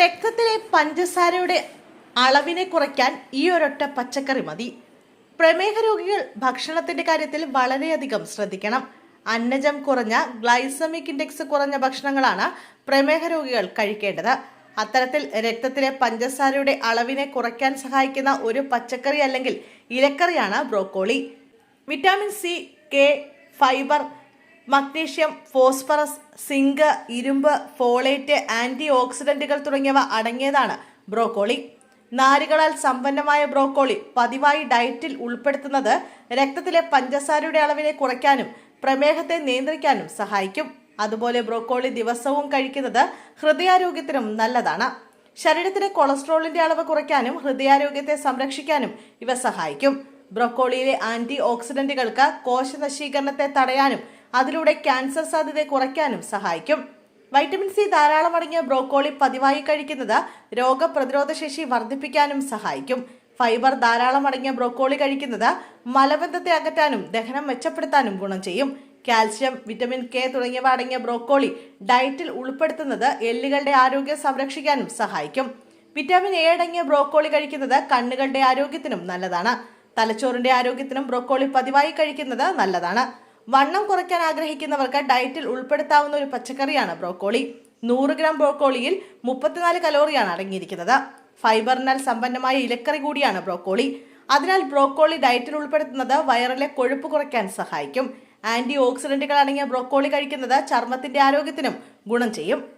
രക്തത്തിലെ പഞ്ചസാരയുടെ അളവിനെ കുറയ്ക്കാൻ ഈ ഒരൊറ്റ പച്ചക്കറി മതി. പ്രമേഹ രോഗികൾ ഭക്ഷണത്തിന്റെ കാര്യത്തിൽ വളരെയധികം ശ്രദ്ധിക്കണം. അന്നജം കുറഞ്ഞ ഗ്ലൈസമിക് ഇൻഡെക്സ് കുറഞ്ഞ ഭക്ഷണങ്ങളാണ് പ്രമേഹ രോഗികൾ കഴിക്കേണ്ടത്. അത്തരത്തിൽ രക്തത്തിലെ പഞ്ചസാരയുടെ അളവിനെ കുറയ്ക്കാൻ സഹായിക്കുന്ന ഒരു പച്ചക്കറി അല്ലെങ്കിൽ ഇലക്കറിയാണ് broccoli. Vitamin C K fibre magnesium phosphorus zinc ഇരുമ്പ് ഫോളേറ്റ് ആന്റി ഓക്സിഡന്റുകൾ തുടങ്ങിയവ അടങ്ങിയതാണ് ബ്രോക്കോളി. നാരുകളാൽ സമ്പന്നമായ ബ്രോക്കോളി പതിവായി ഡയറ്റിൽ ഉൾപ്പെടുത്തുന്നത് രക്തത്തിലെ പഞ്ചസാരയുടെ അളവിനെ കുറയ്ക്കാനും പ്രമേഹത്തെ നിയന്ത്രിക്കാനും സഹായിക്കും. അതുപോലെ ബ്രോക്കോളി ദിവസവും കഴിക്കുന്നത് ഹൃദയാരോഗ്യത്തിനും നല്ലതാണ്. ശരീരത്തിലെ കൊളസ്ട്രോളിന്റെ അളവ് കുറയ്ക്കാനും ഹൃദയാരോഗ്യത്തെ സംരക്ഷിക്കാനും ഇവ സഹായിക്കും. ബ്രോക്കോളിയിലെ ആന്റി ഓക്സിഡന്റുകൾക്ക് കോശനശീകരണത്തെ തടയാനും അതിലൂടെ ക്യാൻസർ സാധ്യത കുറയ്ക്കാനും സഹായിക്കും. വൈറ്റമിൻ സി ധാരാളം അടങ്ങിയ ബ്രോക്കോളി പതിവായി കഴിക്കുന്നത് രോഗപ്രതിരോധ ശേഷി വർദ്ധിപ്പിക്കാനും സഹായിക്കും. ഫൈബർ ധാരാളം അടങ്ങിയ ബ്രോക്കോളി കഴിക്കുന്നത് മലബന്ധത്തെ അകറ്റാനും ദഹനം മെച്ചപ്പെടുത്താനും ഗുണം ചെയ്യും. കാൽസ്യം വിറ്റമിൻ കെ തുടങ്ങിയവ അടങ്ങിയ ബ്രോക്കോളി ഡയറ്റിൽ ഉൾപ്പെടുത്തുന്നത് എല്ലുകളുടെ ആരോഗ്യം സംരക്ഷിക്കാനും സഹായിക്കും. വിറ്റാമിൻ എ അടങ്ങിയ ബ്രോക്കോളി കഴിക്കുന്നത് കണ്ണുകളുടെ ആരോഗ്യത്തിനും നല്ലതാണ്. തലച്ചോറിന്റെ ആരോഗ്യത്തിനും ബ്രോക്കോളി പതിവായി കഴിക്കുന്നത് നല്ലതാണ്. വണ്ണം കുറയ്ക്കാൻ ആഗ്രഹിക്കുന്നവർക്ക് ഡയറ്റിൽ ഉൾപ്പെടുത്താവുന്ന ഒരു പച്ചക്കറിയാണ് ബ്രോക്കോളി. നൂറ് ഗ്രാം ബ്രോക്കോളിയിൽ മുപ്പത്തിനാല് കലോറിയാണ് അടങ്ങിയിരിക്കുന്നത്. ഫൈബറിനാൽ സമ്പന്നമായ ഇലക്കറി കൂടിയാണ് ബ്രോക്കോളി. അതിനാൽ ബ്രോക്കോളി ഡയറ്റിൽ ഉൾപ്പെടുത്തുന്നത് വയറിലെ കൊഴുപ്പ് കുറയ്ക്കാൻ സഹായിക്കും. ആന്റി ഓക്സിഡന്റുകൾ അടങ്ങിയ ബ്രോക്കോളി കഴിക്കുന്നത് ചർമ്മത്തിന്റെ ആരോഗ്യത്തിനും ഗുണം ചെയ്യും.